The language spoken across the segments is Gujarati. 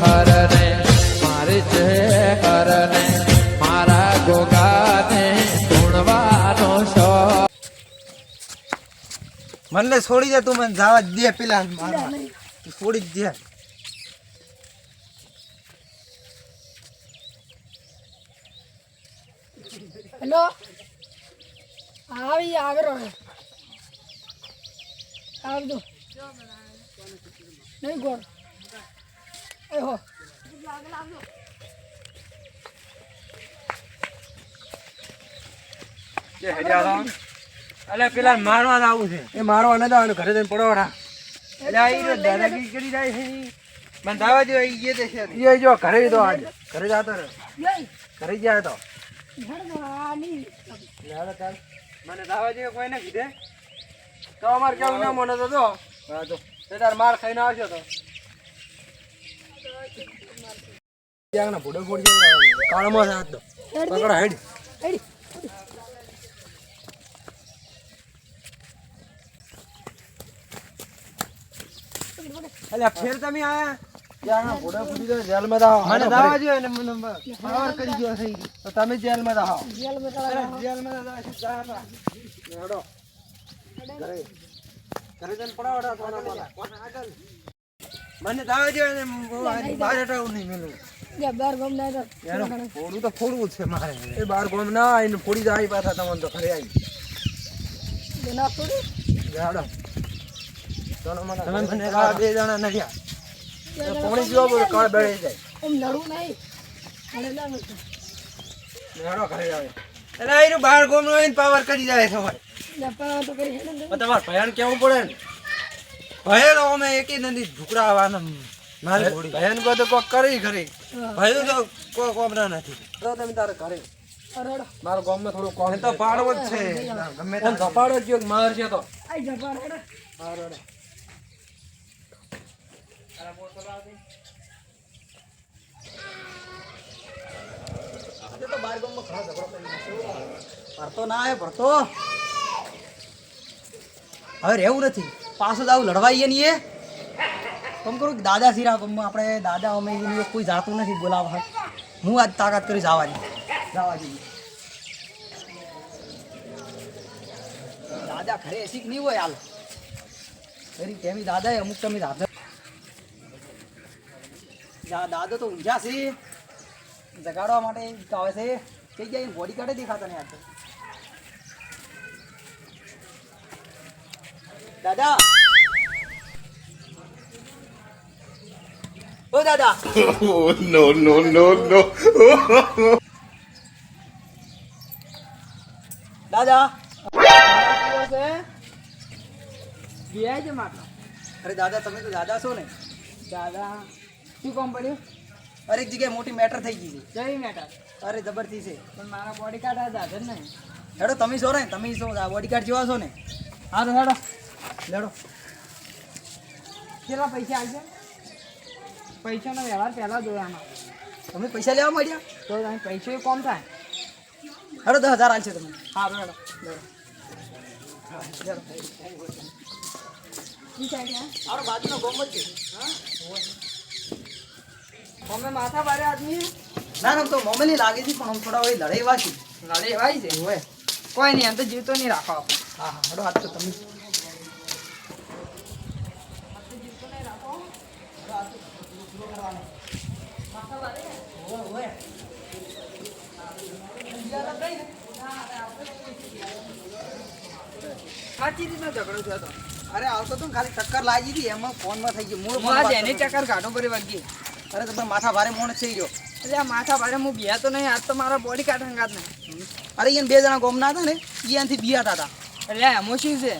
હરને મારે છે હરને મારા ગોગાને ધૂણવાનો છો મને છોડી દે તું મને જવા દે પેલા મારવા. છોડી દે. હેલો? આવી આગળ હવે. આવજો. નહીં ગોળ. એ હો અલે પેલા મારવા આવું છે. એ મારવા ન જવાનું ઘરે જઈને પડવાડા એટલે આ દાદાગીરી કરી જાય છે ઈ. દાવા જો ઈ જે દેશે ઈ જો ઘરે તો આજે ઘરે જાતો રહે ઘરે જાય તો. મને દાવા જેવું કોઈ ના કીધે? તો અમારે કેવું ના મને તો? તો. તે તાર માર ખાઈને આવશો તો. ક્યાંક ના ભૂડો ફોડી જાય કાળમાં હાથ તો. પકડો હેડ. હેડી. અલ્યા ફેર તમે આયા? ક્યાંક ભૂડો ફૂટી જાય જેલમાં. મને દાવા જો મને પાવર કરી ગયો છે તો તમે જેલમાં તો આવો જેલમાં જેલમાં તો જાઓ, જા હેડો. ઘરે ઘરે જઈને પડાવડા કોના મને દાવા જો ને બહુ હટાવું નહીં મેલું. બાર ગમ ના તો ફોડવું તો ફોડવું જ છે મારે. એ બાર ગોમ ના આવીને ફોડી જાય પાછા તમને તો ખરે આવી ના થોડી જાડો તમે મને આ બે જણા નડ્યા પોણી જીવો બોલો કાળ બેળી જાય. એમ લડવું નહીં. અને ના મળતું ઘરે આવે. એટલે એનું બાર ગોમ નો પાવર કરી જાય તમારે. જપા તો કરી તમારે ભયાન કેવું પડે ને? ભયે તો અમે એકી નદી ઢુકડા આવવાના મારી ઘોડી કો તો કોક કરી ખરી. ભાઈ તો કોઈ કોમ નથી. તો તમે તારે ઘરે. અરડો. ગામમાં થોડું કોણ તો પાડવો જ છે. ગમે તે ધપાડો જ માર છે તો. આઈ જપા હેડે ભરતો ના આવે ભરતો. હવે રહેવું નથી. પાછું જ આવું લડવાઈએ નહીં એ કમ કરું દાદા સિરા આપણે દાદા, અમે કોઈ જાતું નથી બોલાવવા હું આજ તાકાત કરી જવાની જવા જઈએ દાદા ઘરે એસી નહીં હોય હાલ? ફરી કેમી દાદા અમુક તમે દાદા દાદા તો ઊંઝા છે. જગાડવા માટે આવે છે. કઈ ગયા બોડી કાઢે દેખાતા નહીં આજે. દાદા! ઓ દાદા. No, no, no, no. દાદા. વ્યાજ માટલો અરે દાદા તમે તો દાદા છો ને. દાદા શું કામ પડ્યું? અરે એક જગ્યાએ મોટી મેટર થઈ ગઈ છે. જઈ મેટર? અરે જબરથી છે. પણ મારા બોડી કાર્ડ આ દાદર નહીં હેડો તમે છો ને તમે છો બોડી કાર્ડ જેવા છો ને. હા તો હેડો. લેડો કેટલા પૈસા આવશે પૈસાનો વ્યવહાર પહેલાં જોવાનો તમે પૈસા લેવા મળ્યા? તો તમે પૈસો કોમ થાય? હેડો દસ હજાર હાલશે તમે હે? આપણો બાજુનો ગોમ જ છે. માથા ભારે આદમી હે? ના ના તો મોમેલી લાગે છે પણ આમ થોડા હોય લડાઈ એવા લડાઈ વાય છે? હોય. કોઈ નહીં એમ તો જીવતો નહીં રાખો આપણે હા હા હેડો હાથ તો તમે. સાચી રીતનો ઝઘડો થયો હતો અરે આવતો તો ખાલી ટક્કર લાગી હતી. એમાં ફોનમાં થઈ ગયું. મૂળ ચક્કર કાઢો પર વાગી. અરે તમે માથા ભારે મોણ થઈ ગયો. એટલે આ માથા ભારે હું બિયા તો નહીં આજ તો મારા બોડી કાર્ડ હંગાત નહીં અરે બે જણા ગોમ ના હતા ને એ અહીંથી બિયાતા હતા. એટલે એમાં શું છે?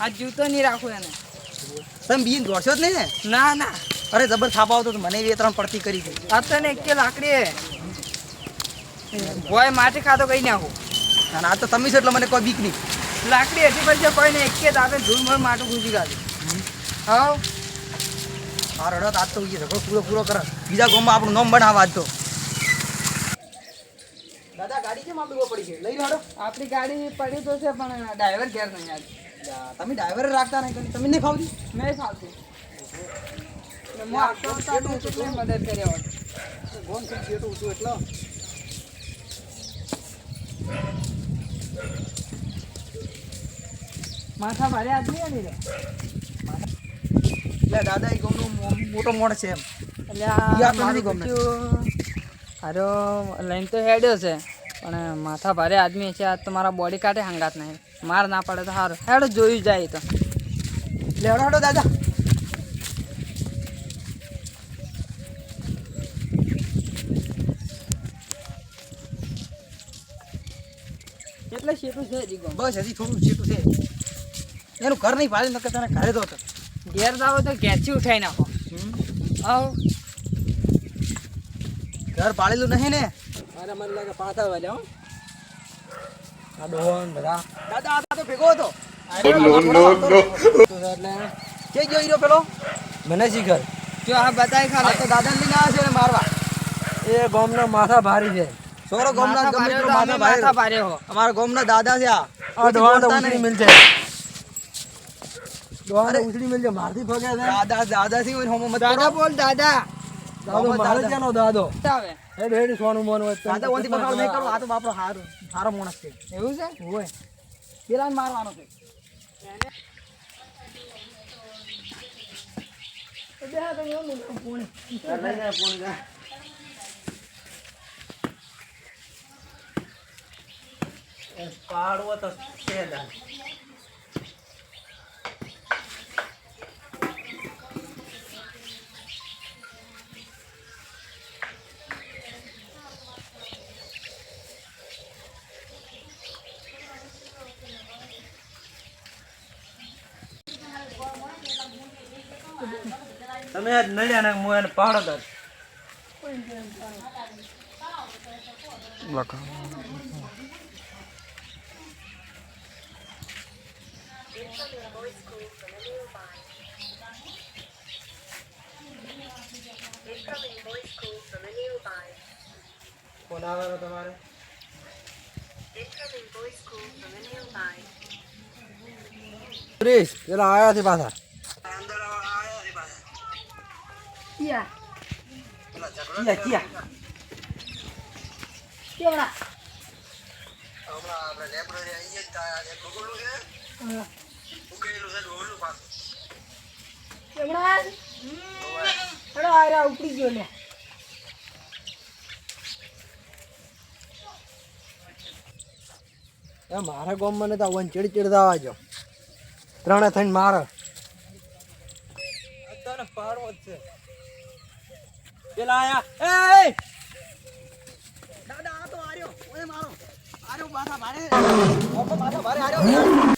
આ જીવતો નહીં રાખું એને. તમે બીન દોડશો જ નહીં ને? ના ના. અરે જબર થાપ આવતો તો મને બે ત્રણ પડતી કરી હતી અત્યારે એક કે લાકડી ભોય માટી ખાતો કઈ નાખો અને આ તો તમે છો એટલે મને કોઈ બીક નહીં. લાકડી હતી પછી કોઈ ને એક દાદે ધૂળ મળ માટું ઘૂસી કાઢ્યું હા આ રડત આજ તો ઝઘડો પૂરો પૂરો કરે. બીજા ગામમાં આપણું નોમ બનાવવા આજ તો. દાદા ગાડી કેમ આપણી પડી છે? લઈ લો આપણી ગાડી પડી તો છે પણ ડ્રાઈવર ઘેર નહીં આજ તમે ડ્રાઈવર રાખતા નહીં તમે નહીં ખાવતી નહીં ફાવતી. મદદ કર્યો હોત. ગોમ છે જેટલું એટલો માથા ભારે આદમી રે. એટલે દાદા એ ગમનું મોટો મોડ છે એમ. હારો લઈને તો હેડ્યો છે પણ માથા ભારે આદમી છે આ તો મારા બોડી કાઢે હંગાત નહીં. માર ના પડે તો સારું હેડો જોયું જાય તો. લેવડો દાદા. એટલે શેતું છે બસ હજી થોડું શેતું છે. એનું ઘર નહીં ભાડે નકર તને ઘરે તો ઘેર જાવ તો ઘેરથી ઉઠાઈ નાખો. આવ. ઘર પાડેલું નહીં ને. મારે મને લાગે પાછા વાળ્યા હો. આ ડોન બધા. દાદા આ તો ભેગો હતો. કે ગયો હીરો પેલો? મને શીખર જો આ બતાય ખાલી. તો દાદા લઈને આવે છે મારવા. એ ગામનો માથા ભારી છે. સોરો ગોમના માથા ગમે તો અમે માથા માથા ભારે હો. અમારા ગોમના દાદા છે આ. ડોહાને નહીં. મિલ છે ડોહાને ઉછળી મિલ છે મારથી ભગે છે. દાદા દાદા થી હોમો મત દાદા કરો. બોલ દાદા. દાદો મારે ત્યાંનો દાદો? આવે હેડ હેડ સોનું મોન હોય દાદા ઓનથી પકડ નહીં કરો. આ તો બાપરો હારો હારો મોણસ છે. એવું છે? હોય. પેલા મારવાનો છે. પાડવો તો છે દાદા તમે આજ નડ્યા ને હું એને પાડો દાદ ફોન આવેલો તમારે? સુરેશ પેલા આયા છે પાછા. ગયો કિયા એ મારે ગામ મને તો વન ચીડ ચીડ દાવા જો. ત્રણે થઈને મારે. અત્યારે પારવો છે. પેલા આયા. એ દાદા આ તો આર્યો ઓય મારો. આર્યો માથા ભારે. ઓકો માથા ભારે આર્યો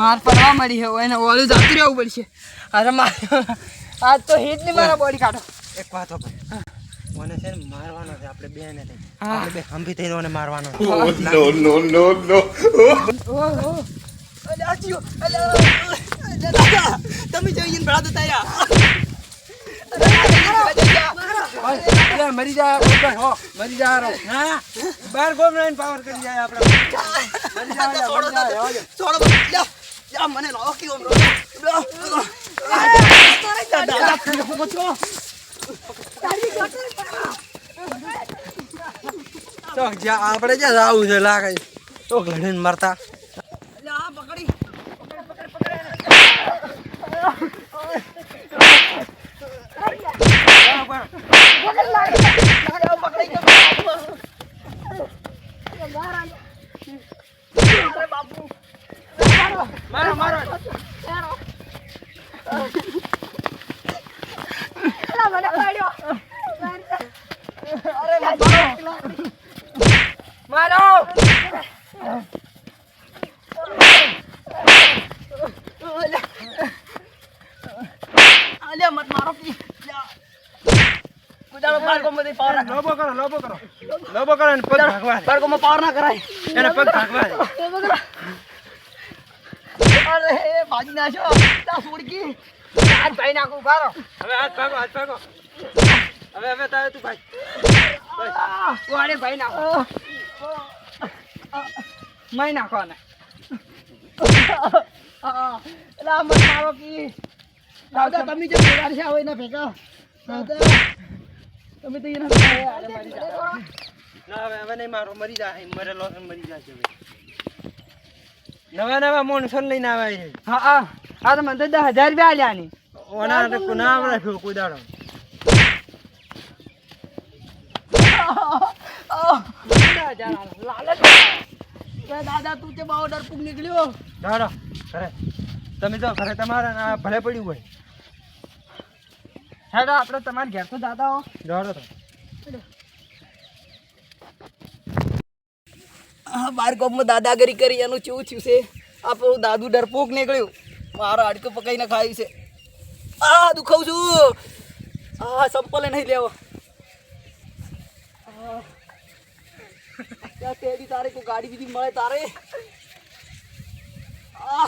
માર પડવા મળી છે એને ઓલું જતું રહેવું પડશે. અરે માર આજ તો હિટ નહીં મારા બોડી કાઢો. એક વાત હો મને છે ને મારવાનો છે આપણે બે ને આપણે બે હંભી થઈને મને મારવાનો નો નો no, no, no, no. ઓહો તમે જઈને થતા રહ્યા. મરી જાય હો. મરી જાય રો. ના બાર ગોમ પાવર કરી જાય આપણે. મરી જાય મરી જાય, રહેવા દે. છોડો લ્યા લ્યા મને લાવો કે ઓમ દાદા ફેંકો છો તો જ્યાં આપણે જ્યાં આવું છે લાગે તો ઘડીને મરતા આ પકડી મારો મારો અલ્યા મત મારો પી કુદાનો બાળકોમાં દે પાવર લોબો કરો લોબો કરો લોબો કરો પગ ભાગવા પગ ભાગવા અરે ભાજી નાખ્યો તા સુડકી આજ ભાઈ નાખું ઉભારો હવે હાથ ભાગો હાથ ભાગો હવે હવે તારે તું ભાઈ વાડે ભાઈ નાખો. મય નાખો ને એલા મત મારો કી. દાદા તમે જે ભેગા છે આવો એના ભેગા. દાદા તમે તો એના ના હવે હવે નહીં મારો મરી જાય મરેલો મરી જાય છે. નવા નવા માણસો લઈને આવે છે. હા હા. હા તો મને તો દસ હજાર રૂપિયા આલ્યા ની. ઓના હાથે નામ રાખ્યું કોઈ દાડો દાદા તું તે બાવો ડરપુક નીકળ્યો. દાડો ઘરે. તમે તો ઘરે તમારા ના ભલે પડ્યું હોય. હેડો આપણે તમારે ઘેર તો દાદા હો. દાડો તો આ બાર ગામમાં દાદાગીરી કરી, એનું કેવું થયું છે? આપણું દાદુ ડરપોક નીકળ્યું. મારો હાડકું પકાઈને ખાયું છે. આ દુખાવું છું. આ સંપલે નહીં લેવો. આ. ત્યાં તેડી તારે કોઈ ગાડી બીજી મળે તારે? આ.